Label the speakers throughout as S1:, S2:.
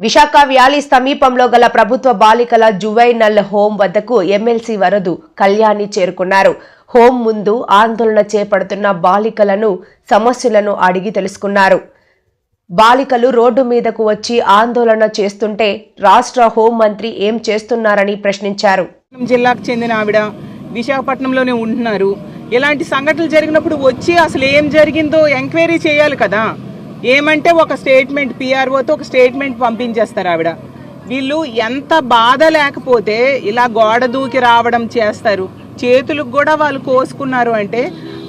S1: Visakha valley సమీపంలో గల ప్రభుత్వ బాలికల జువైనల్ హోం వద్దకు ఎమ్మెల్సీ వరదు కళ్యాణి చేరుకున్నారు. హోం ముందు ఆందోళన చేపడుతున్న బాలికలను సమస్యలను అడిగి తెలుసుకున్నారు. బాలికలు రోడ్డు మీదకు వచ్చి ఆందోళన చేస్తుంటే రాష్ట్ర హోంమంత్రి ఏం చేస్తున్నారని ప్రశ్నించారు.
S2: జిల్లాకు చెందిన ఆవిడ విశాఖపట్నంలోనే ఉంటున్నారు. ఇలాంటి సంఘటనలు జరిగినప్పుడు వచ్చి అసలు ఏం జరిగిందో ఎంక్వైరీ చేయాలి కదా. ఏమంటే ఒక స్టేట్మెంట్ పిఆర్ఓతో ఒక స్టేట్మెంట్ పంపించేస్తారు ఆవిడ. వీళ్ళు ఎంత బాధ లేకపోతే ఇలా గోడ దూకి రావడం చేస్తారు. చేతులకు కూడా వాళ్ళు కోసుకున్నారు అంటే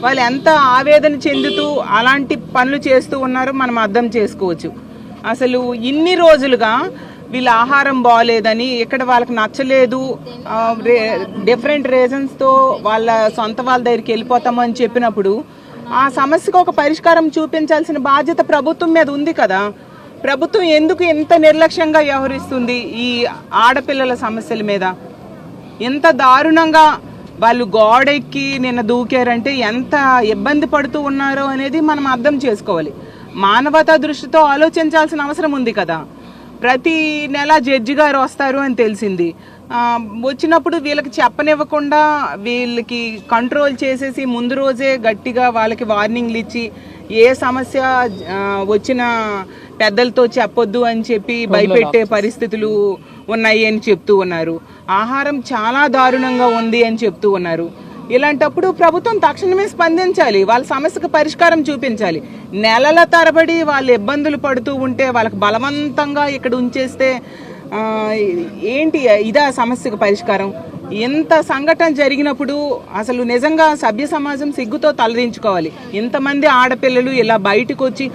S2: వాళ్ళు ఎంత ఆవేదన చెందుతూ అలాంటి పనులు చేస్తూ ఉన్నారో మనం అర్థం చేసుకోవచ్చు. అసలు ఇన్ని రోజులుగా వీళ్ళ ఆహారం బాగోలేదని ఇక్కడ వాళ్ళకి నచ్చలేదు డిఫరెంట్ రీజన్స్తో వాళ్ళ సొంత వాళ్ళ దగ్గరికి వెళ్ళిపోతామని చెప్పినప్పుడు ఆ సమస్యకు ఒక పరిష్కారం చూపించాల్సిన బాధ్యత ప్రభుత్వం మీద ఉంది కదా. ప్రభుత్వం ఎందుకు ఎంత నిర్లక్ష్యంగా వ్యవహరిస్తుంది ఈ ఆడపిల్లల సమస్యల మీద? ఎంత దారుణంగా వాళ్ళు గోడెక్కి నిన్న దూకారంటే ఎంత ఇబ్బంది పడుతూ ఉన్నారో అనేది మనం అర్థం చేసుకోవాలి. మానవతా దృష్టితో ఆలోచించాల్సిన అవసరం ఉంది కదా. ప్రతి నెల జడ్జి గారు వస్తారు అని తెలిసింది. వచ్చినప్పుడు వీళ్ళకి చెప్పనివ్వకుండా వీళ్ళకి కంట్రోల్ చేసేసి ముందు రోజే గట్టిగా వాళ్ళకి వార్నింగ్లు ఇచ్చి ఏ సమస్య వచ్చిన పెద్దలతో చెప్పొద్దు అని చెప్పి భయపెట్టే పరిస్థితులు ఉన్నాయి అని చెప్తూ ఉన్నారు. ఆహారం చాలా దారుణంగా ఉంది అని చెప్తూ ఉన్నారు. ఇలాంటప్పుడు ప్రభుత్వం తక్షణమే స్పందించాలి వాళ్ళ సమస్యకు పరిష్కారం చూపించాలి. నెలల తరబడి వాళ్ళు ఇబ్బందులు పడుతూ ఉంటే వాళ్ళకి బలవంతంగా ఇక్కడ ఉంచేస్తే ఏంటి ఇదా సమస్యకు పరిష్కారం? ఇంత సంఘటన జరిగినప్పుడు అసలు నిజంగా సభ్య సమాజం సిగ్గుతో తలదించుకోవాలి. ఇంతమంది ఆడపిల్లలు ఇలా బయటకు వచ్చి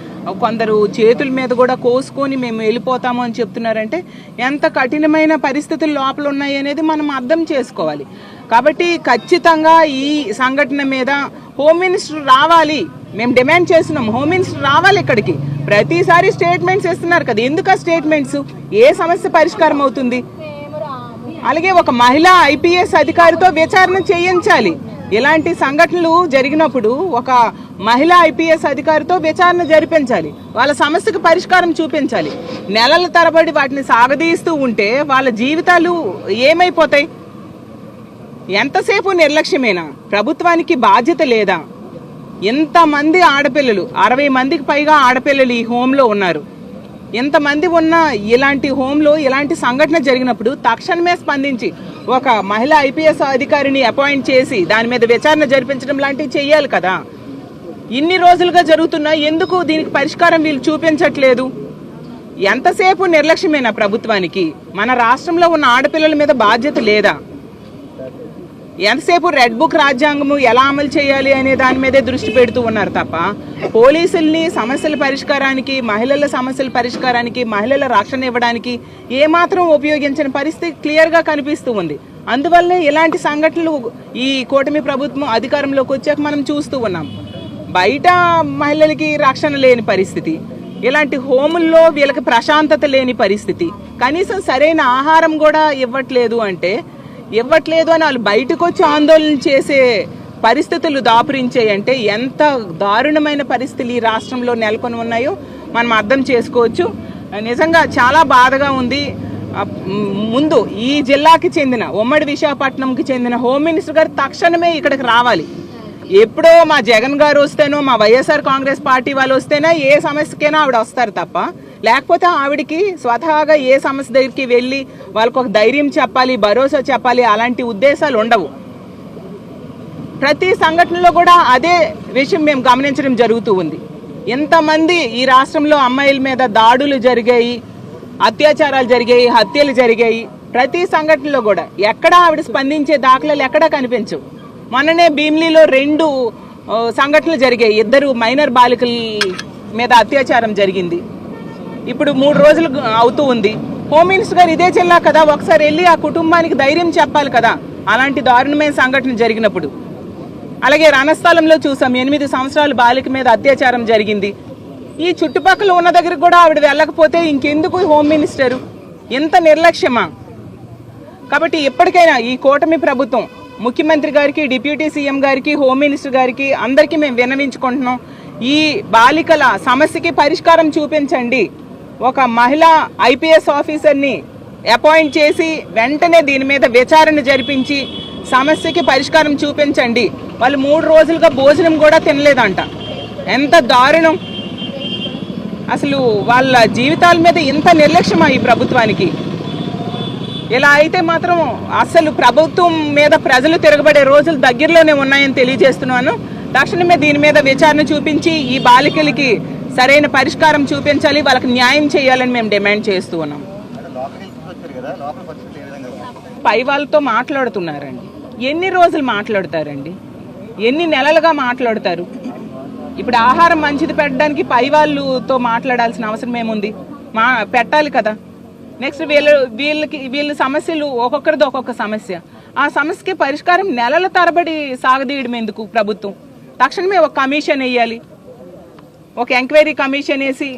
S2: కొందరు చేతుల మీద కూడా కోసుకొని మేము వెళ్ళిపోతాము అని చెప్తున్నారంటే ఎంత కఠినమైన పరిస్థితులు లోపల ఉన్నాయి అనేది మనం అర్థం చేసుకోవాలి. కాబట్టి ఖచ్చితంగా ఈ సంఘటన మీద హోమ్ మినిస్టర్ రావాలి. మేము డిమాండ్ చేస్తున్నాం. హోమ్ మినిస్టర్ రావాలి ఇక్కడికి. ప్రతిసారి స్టేట్మెంట్స్ ఇస్తున్నారు కదా. ఎందుకు ఆ స్టేట్మెంట్స్ ఏ సమస్య పరిష్కారం అవుతుంది? అలాగే ఒక మహిళా ఐపీఎస్ అధికారితో విచారణ చేయించాలి. ఇలాంటి సంఘటనలు జరిగినప్పుడు ఒక మహిళా ఐపీఎస్ అధికారితో విచారణ జరిపించాలి. వాళ్ళ సమస్యకు పరిష్కారం చూపించాలి. నెలల తరబడి వాటిని సాగదీస్తూ ఉంటే వాళ్ళ జీవితాలు ఏమైపోతాయి? ఎంతసేపు నిర్లక్ష్యమేనా? ప్రభుత్వానికి బాధ్యత లేదా? ఎంతమంది ఆడపిల్లలు అరవై మందికి పైగా ఆడపిల్లలు ఈ హోంలో ఉన్నారు. ఎంతమంది ఉన్న ఇలాంటి హోంలో ఇలాంటి సంఘటన జరిగినప్పుడు తక్షణమే స్పందించి ఒక మహిళా ఐపీఎస్ అధికారిని అపాయింట్ చేసి దాని మీద విచారణ జరిపించడం లాంటివి చేయాలి కదా. ఇన్ని రోజులుగా జరుగుతున్నా ఎందుకు దీనికి పరిష్కారం వీళ్ళు చూపించట్లేదు? ఎంతసేపు నిర్లక్ష్యమేనా ప్రభుత్వానికి? మన రాష్ట్రంలో ఉన్న ఆడపిల్లల మీద బాధ్యత లేదా? ఎంతసేపు రెడ్ బుక్ రాజ్యాంగము ఎలా అమలు చేయాలి అనే దాని మీదే దృష్టి పెడుతూ ఉన్నారు తప్ప పోలీసుల్ని సమస్యల పరిష్కారానికి మహిళల సమస్యల పరిష్కారానికి మహిళల రక్షణ ఇవ్వడానికి ఏమాత్రం ఉపయోగించిన పరిస్థితి క్లియర్గా కనిపిస్తూ ఉంది. అందువల్లే ఇలాంటి సంఘటనలు ఈ కూటమి ప్రభుత్వం అధికారంలోకి వచ్చాక మనం చూస్తూ ఉన్నాం. బయట మహిళలకి రక్షణ లేని పరిస్థితి ఇలాంటి హోముల్లో వీళ్ళకి ప్రశాంతత లేని పరిస్థితి కనీసం సరైన ఆహారం కూడా ఇవ్వట్లేదు అంటే ఇవ్వట్లేదు అని వాళ్ళు బయటకు వచ్చి ఆందోళన చేసే పరిస్థితులు దాపురించాయంటే ఎంత దారుణమైన పరిస్థితులు ఈ రాష్ట్రంలో నెలకొని ఉన్నాయో మనం అర్థం చేసుకోవచ్చు. నిజంగా చాలా బాధగా ఉంది. ముందు ఈ జిల్లాకి చెందిన ఉమ్మడి విశాఖపట్నంకి చెందిన హోమ్ మినిస్టర్ గారు తక్షణమే ఇక్కడికి రావాలి. ఎప్పుడో మా జగన్ గారు వస్తేనో మా వైఎస్ఆర్ కాంగ్రెస్ పార్టీ వాళ్ళు వస్తేనే ఏ సమస్యకైనా ఆవిడ వస్తారు తప్ప లేకపోతే ఆవిడకి స్వతహాగా ఏ సమస్య దగ్గరికి వెళ్ళి వాళ్ళకు ఒక ధైర్యం చెప్పాలి భరోసా చెప్పాలి అలాంటి ఉద్దేశాలు ఉండవు. ప్రతి సంఘటనలో కూడా అదే విషయం మేము గమనించడం జరుగుతూ ఉంది. ఎంతమంది ఈ రాష్ట్రంలో అమ్మాయిల మీద దాడులు జరిగాయి అత్యాచారాలు జరిగాయి హత్యలు జరిగాయి. ప్రతి సంఘటనలో కూడా ఎక్కడా ఆవిడ స్పందించే దాఖలాలు ఎక్కడా కనిపించవు. మొన్ననే భీమ్లీలో రెండు సంఘటనలు జరిగాయి. ఇద్దరు మైనర్ బాలికల మీద అత్యాచారం జరిగింది. ఇప్పుడు మూడు రోజులు అవుతూ ఉంది. హోమ్ మినిస్టర్ గారు ఇదే జిల్లా కదా ఒకసారి వెళ్ళి ఆ కుటుంబానికి ధైర్యం చెప్పాలి కదా అలాంటి దారుణమైన సంఘటన జరిగినప్పుడు. అలాగే రణస్థలంలో చూసాం ఎనిమిది సంవత్సరాల బాలిక మీద అత్యాచారం జరిగింది. ఈ చుట్టుపక్కల ఉన్న దగ్గరికి కూడా ఆవిడ వెళ్ళకపోతే ఇంకెందుకు హోమ్ మినిస్టరు ఎంత నిర్లక్ష్యమా? కాబట్టి ఎప్పటికైనా ఈ కూటమి ప్రభుత్వం ముఖ్యమంత్రి గారికి డిప్యూటీ సీఎం గారికి హోమ్ మినిస్టర్ గారికి అందరికీ మేము విన్నవించుకుంటున్నాం. ఈ బాలికల సమస్యకి పరిష్కారం చూపించండి. ఒక మహిళా ఐపీఎస్ ఆఫీసర్ని అపాయింట్ చేసి వెంటనే దీని మీద విచారణ జరిపించి సమస్యకి పరిష్కారం చూపించండి. వాళ్ళు మూడు రోజులుగా భోజనం కూడా తినలేదంట. ఎంత దారుణం. అసలు వాళ్ళ జీవితాల మీద ఇంత నిర్లక్ష్యమా ఈ ప్రభుత్వానికి? ఇలా అయితే మాత్రం అసలు ప్రభుత్వం మీద ప్రజలు తిరగబడే రోజులు దగ్గరలోనే ఉన్నాయని తెలియజేస్తున్నాను. తక్షణమే దీని మీద విచారణ చూపించి ఈ బాలికలకి సరైన పరిష్కారం చూపించాలి వాళ్ళకి న్యాయం చేయాలని మేము డిమాండ్ చేస్తూ ఉన్నాం. పై వాళ్ళతో మాట్లాడుతున్నారండి. ఎన్ని రోజులు మాట్లాడతారండి? ఎన్ని నెలలుగా మాట్లాడతారు? ఇప్పుడు ఆహారం మంచిది పెట్టడానికి పై వాళ్ళతో మాట్లాడాల్సిన అవసరం ఏముంది? మా పెట్టాలి కదా. నెక్స్ట్ వీళ్ళు వీళ్ళకి వీళ్ళ సమస్యలు ఒక్కొక్కరిది ఒక్కొక్క సమస్య. ఆ సమస్యకి పరిష్కారం నెలల తరబడి సాగదీయడం ఎందుకు ప్రభుత్వం? తక్షణమే ఒక కమిషన్ వేయాలి. ఒక ఎంక్వైరీ కమిషన్ వేసి